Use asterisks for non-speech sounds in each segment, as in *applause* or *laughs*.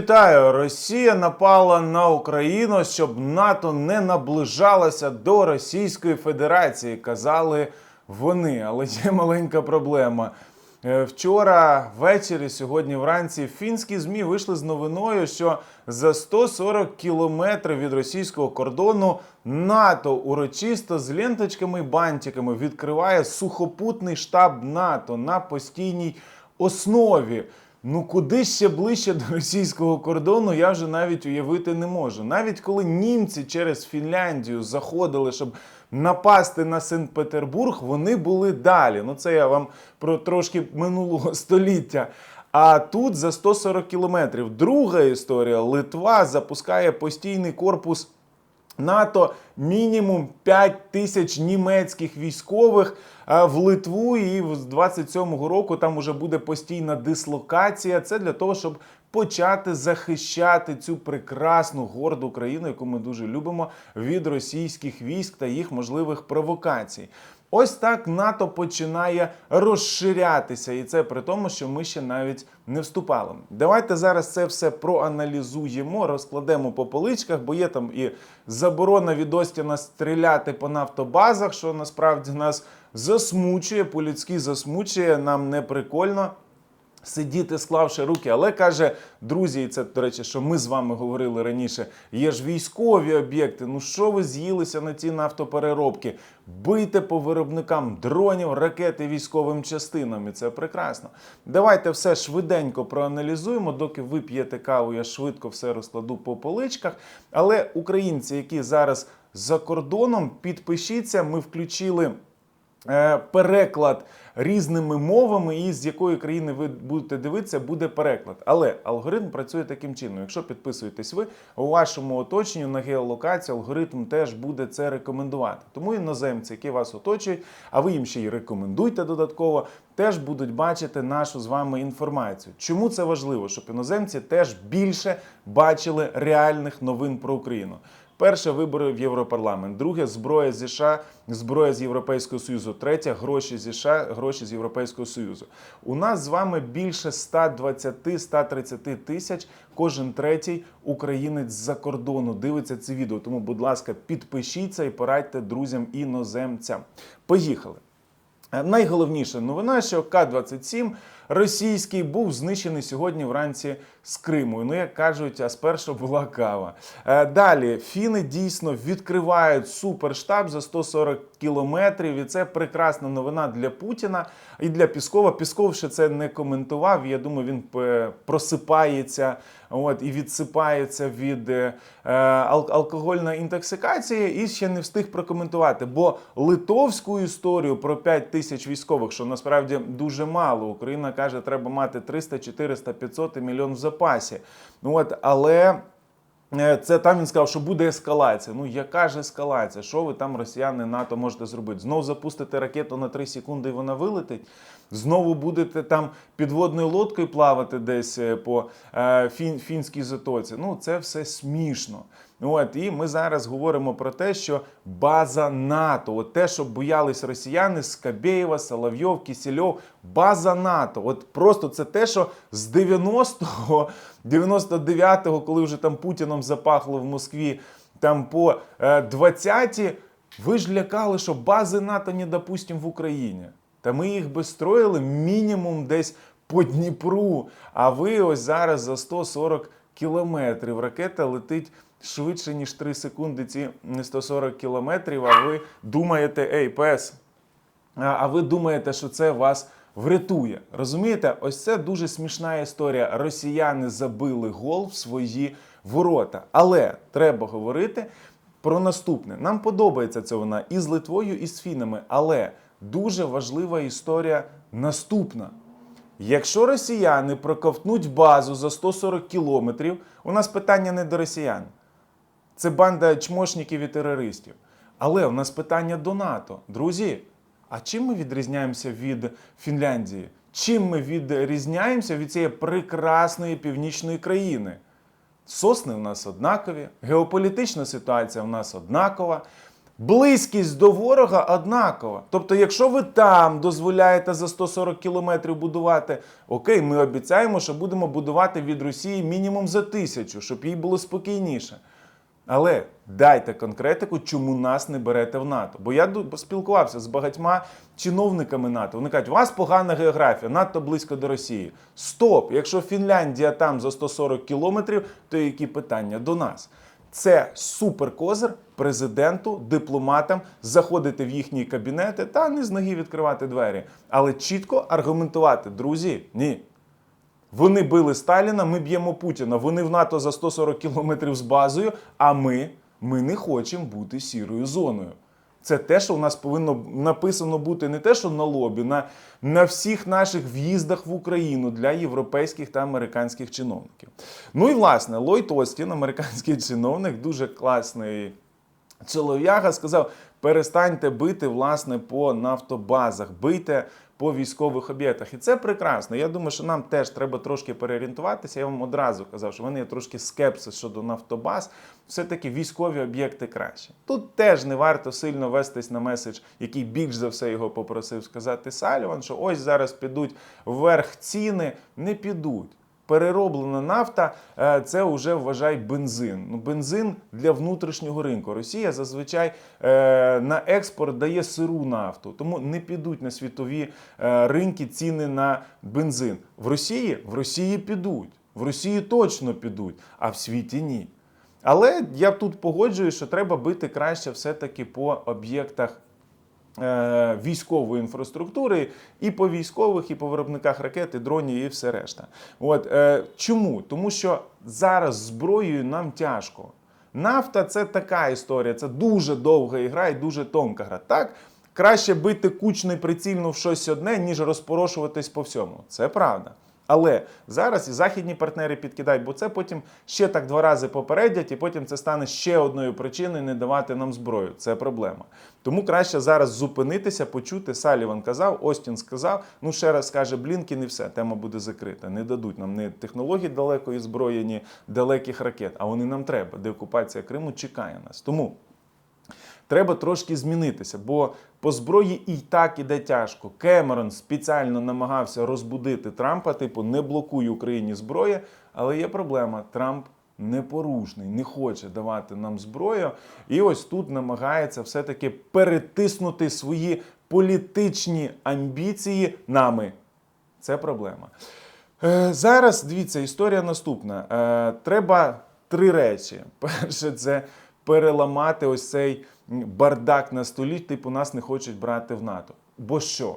Вітаю! Росія напала на Україну, щоб НАТО не наближалося до Російської Федерації. Казали вони, але є маленька проблема. Е, Вчора ввечері, сьогодні вранці, фінські змі вийшли з новиною, що за 140 кілометрів від російського кордону НАТО урочисто з ленточками і бантиками відкриває сухопутний штаб НАТО на постійній основі. Ну куди ще ближче до російського кордону, я вже навіть уявити не можу. Навіть коли німці через Фінляндію заходили, щоб напасти на Санкт-Петербург, вони були далі. Ну це я вам про трошки минулого *laughs* століття. А тут за 140 кілометрів. Друга історія: Литва запускає постійний корпус. НАТО мінімум 5 тисяч німецьких військових е, в Литву, і з 27-го року там уже буде постійна дислокація. Це для того, щоб почати захищати цю прекрасну горду країну, яку ми дуже любимо, від російських військ та їх можливих провокацій. Ось так НАТО починає розширятися, і це при тому, що ми ще навіть не вступали. Давайте зараз це все проаналізуємо, розкладемо по поличках, бо є там і заборона від Остіна стріляти по нафтобазах, що насправді нас засмучує, по-людськи засмучує, нам не прикольно. Сидіти, склавши руки, але каже друзі, і це до речі, що ми з вами говорили раніше. Є ж військові об'єкти. Ну що ви з'їлися на ці нафтопереробки? Бийте по виробникам дронів, ракети військовим частинам. І це прекрасно. Давайте все швиденько проаналізуємо. Доки ви п'єте каву, я швидко все розкладу по поличках. Але українці, які зараз за кордоном, підпишіться, ми включили. Е, переклад різними мовами, і з якої країни ви будете дивитися, буде переклад. Але алгоритм працює таким чином. Якщо підписуєтесь ви, у вашому оточенні на геолокацію алгоритм теж буде це рекомендувати. Тому іноземці, які вас оточують, а ви їм ще й рекомендуйте додатково, теж будуть бачити нашу з вами інформацію. Чому це важливо? Щоб іноземці теж більше бачили реальних новин про Україну. Перше вибори в Європарламент. Друге зброя зі США, зброя з Європейського Союзу. Третє гроші зі США, гроші з Європейського Союзу. У нас з вами більше 120-130 тисяч. Кожен третій українець з-за кордону дивиться це відео. Тому, будь ласка, підпишіться і порадьте друзям іноземцям. Поїхали. Е, Найголовніша новина, що К-27 російський був знищений сьогодні вранці з Криму. Ну, як кажуть, а спершу була кава. Е, Далі фіни дійсно відкривають суперштаб за 140 кілометрів, і це прекрасна новина для Путіна і для Піскова. Пісков ще це не коментував. Я думаю, він е, просипається. От і відсипається від е, ал- алкогольної інтоксикації, і ще не встиг прокоментувати. Бо литовську історію про 5 тисяч військових, що насправді дуже мало. Україна каже, треба мати 300, 400, 500 і мільйон в запасі. От, але. Е, Це там він сказав, що буде ескалація. Ну яка ж ескалація? Що ви там, росіяни, НАТО можете зробити? Знову запустите ракету на 3 секунди, і вона вилетить. Знову будете там підводною лодкою плавати десь е, по е, фін, фінській затоці. Ну це все смішно. От і ми зараз говоримо про те, що база НАТО, от те, що боялись росіяни з Кабєєва, Соловйов, Кісельов, база НАТО. От просто це те, що з 90-го, 99-го, коли вже там Путіном запахло в Москві, там по е, 20-ті, ви ж лякали, що бази НАТО не допустимо в Україні. Та ми їх би строїли мінімум десь по Дніпру. А ви ось зараз за 140 кілометрів ракета летить швидше, ніж 3 секунди, ці 140 кілометрів. А ви думаєте, ей, пес, а ви думаєте, що це вас врятує. Розумієте, ось це дуже смішна історія. Росіяни забили гол в свої ворота. Але треба говорити про наступне. Нам подобається ця вона і з Литвою, і з фінами. Але дуже важлива історія наступна. Якщо росіяни проковтнуть базу за 140 кілометрів, у нас питання не до росіян. Це банда чмошників і терористів. Але у нас питання до НАТО. Друзі, а чим ми відрізняємося від Фінляндії? Чим ми відрізняємося від цієї прекрасної північної країни? Сосни у нас однакові, геополітична ситуація у нас однакова. Близькість до ворога однакова. Тобто, якщо ви там дозволяєте за 140 кілометрів будувати, окей, ми обіцяємо, що будемо будувати від Росії мінімум за тисячу, щоб їй було спокійніше. Але дайте конкретику, чому нас не берете в НАТО. Бо я спілкувався з багатьма чиновниками НАТО. Вони кажуть, у вас погана географія, надто близько до Росії. Стоп! Якщо Фінляндія там за 140 кілометрів, то які питання до нас? Це суперкозир президенту, дипломатам заходити в їхні кабінети та не з ноги відкривати двері, але чітко аргументувати, друзі, ні. Вони били Сталіна, ми б'ємо Путіна. Вони в НАТО за 140 кілометрів з базою, а ми, ми не хочемо бути сірою зоною. Це те, що у нас повинно написано бути не те, що на лобі, на, на всіх наших в'їздах в Україну для європейських та американських чиновників. Ну і власне, Ллойд Остін, американський чиновник, дуже класний чолов'яга, сказав: перестаньте бити власне по нафтобазах, бийте по військових об'єктах. І це прекрасно. Я думаю, що нам теж треба трошки переорієнтуватися. Я вам одразу казав, що в мене є трошки скепсис щодо нафтобаз. Все-таки військові об'єкти краще. Тут теж не варто сильно вестись на меседж, який більш за все його попросив сказати Саліван, що ось зараз підуть вверх ціни, не підуть. Перероблена нафта е, це вже вважай бензин. Ну, бензин для внутрішнього ринку. Росія зазвичай е, на експорт дає сиру нафту, тому не підуть на світові е, ринки ціни на бензин. В Росії в Росії підуть, в Росії точно підуть, а в світі ні. Але я тут погоджуюсь, що треба бити краще все-таки по об'єктах військової інфраструктури, і по військових, і по виробниках ракет, і дронів, і все решта. От е, чому? Тому що зараз зброєю нам тяжко. Нафта це така історія, це дуже довга ігра і дуже тонка гра. Так, краще бити кучно і прицільно в щось одне, ніж розпорошуватись по всьому. Це правда. Але зараз і західні партнери підкидають, бо це потім ще так два рази попередять, і потім це стане ще одною причиною не давати нам зброю. Це проблема. Тому краще зараз зупинитися, почути. Саліван казав, Остін сказав. Ну ще раз скаже Блінкін і все, тема буде закрита. Не дадуть нам ні технологій далекої зброї, ні далеких ракет. А вони нам треба. Деокупація Криму чекає нас. Тому треба трошки змінитися, бо по зброї і так іде тяжко. Кемерон спеціально намагався розбудити Трампа, типу, не блокуй Україні зброї, але є проблема. Трамп непорушний, не хоче давати нам зброю. І ось тут намагається все-таки перетиснути свої політичні амбіції нами. Це проблема. Е, зараз дивіться, історія наступна. Е, треба три речі. *laughs* Перше, це переламати ось цей бардак на столі, типу нас не хочуть брати в НАТО. Бо що?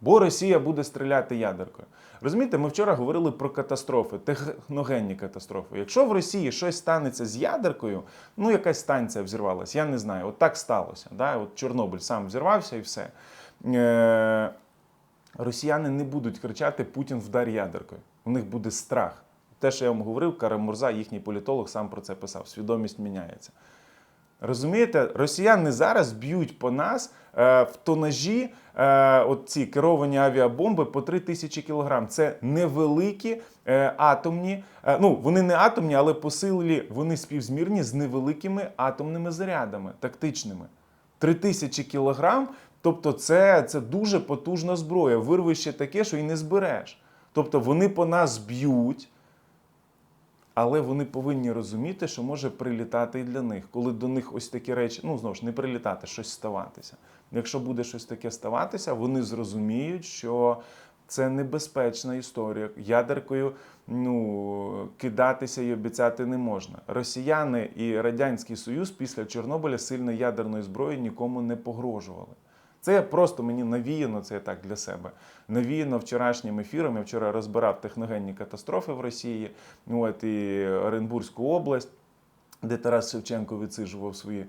Бо Росія буде стріляти ядеркою. Розумієте, ми вчора говорили про катастрофи, техногенні катастрофи. Якщо в Росії щось станеться з ядеркою, ну якась станція взірвалась, я не знаю, от так сталося. Да? От Чорнобиль сам взірвався і все. Е- росіяни не будуть кричати Путін вдар ядеркою. У них буде страх. Те, що я вам говорив, Карамурза, їхній політолог, сам про це писав. Свідомість міняється. Розумієте, росіяни зараз б'ють по нас е, в тонажі е, от ці керовані авіабомби по 3 тисячі кілограм. Це невеликі е, атомні, е, ну вони не атомні, але по силі вони співзмірні з невеликими атомними зарядами, тактичними. 3 тисячі кілограм, тобто це, це дуже потужна зброя. Вирвище таке, що і не збереш. Тобто вони по нас б'ють. Але вони повинні розуміти, що може прилітати і для них, коли до них ось такі речі, ну знову ж не прилітати, щось ставатися. Якщо буде щось таке ставатися, вони зрозуміють, що це небезпечна історія. Ядеркою ну, кидатися і обіцяти не можна. Росіяни і Радянський Союз після Чорнобиля сильно ядерної зброї нікому не погрожували. Це просто мені навіяно, це так для себе. Навіяно вчорашнім ефіром. Я вчора розбирав техногенні катастрофи в Росії, от і Оренбурзьку область, де Тарас Шевченко відсиджував свої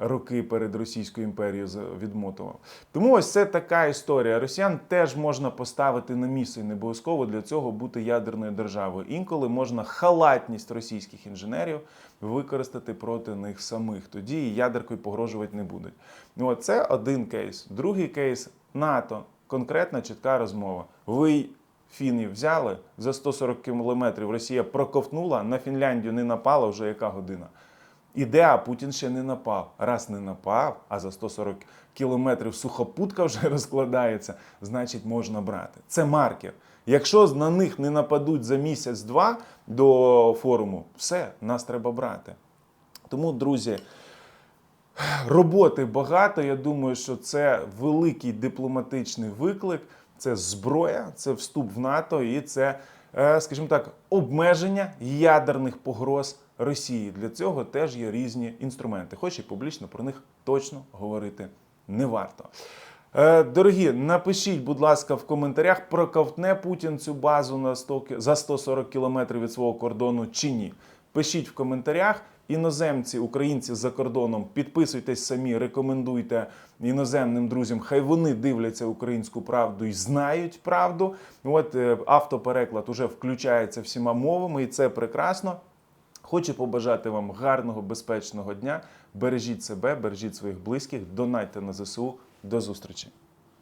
роки перед Російською імперією відмотував. Тому ось це така історія. Росіян теж можна поставити на місце не обов'язково для цього бути ядерною державою. Інколи можна халатність російських інженерів використати проти них самих. Тоді і ядеркою погрожувати не будуть. Ну, це один кейс. Другий кейс НАТО. Конкретна чітка розмова. Ви фінів взяли за 140 кілометрів. Росія проковтнула, на Фінляндію не напала вже яка година. Іде, а Путін ще не напав. Раз не напав, а за 140 кілометрів сухопутка вже розкладається, значить можна брати. Це маркер. Якщо на них не нападуть за місяць-два до форуму, все, нас треба брати. Тому, друзі, роботи багато. Я думаю, що це великий дипломатичний виклик, це зброя, це вступ в НАТО і це, скажімо так, обмеження ядерних погроз Росії. Для цього теж є різні інструменти, хоч і публічно про них точно говорити не варто. Е, Дорогі, напишіть, будь ласка, в коментарях, проковтне Путін цю базу на 100, за 140 кілометрів від свого кордону чи ні. Пишіть в коментарях. Іноземці, українці за кордоном, підписуйтесь самі, рекомендуйте іноземним друзям. Хай вони дивляться українську правду і знають правду. От е, автопереклад уже включається всіма мовами, і це прекрасно. Хочу побажати вам гарного, безпечного дня. Бережіть себе, бережіть своїх близьких, донайте на ЗСУ. До зустрічі!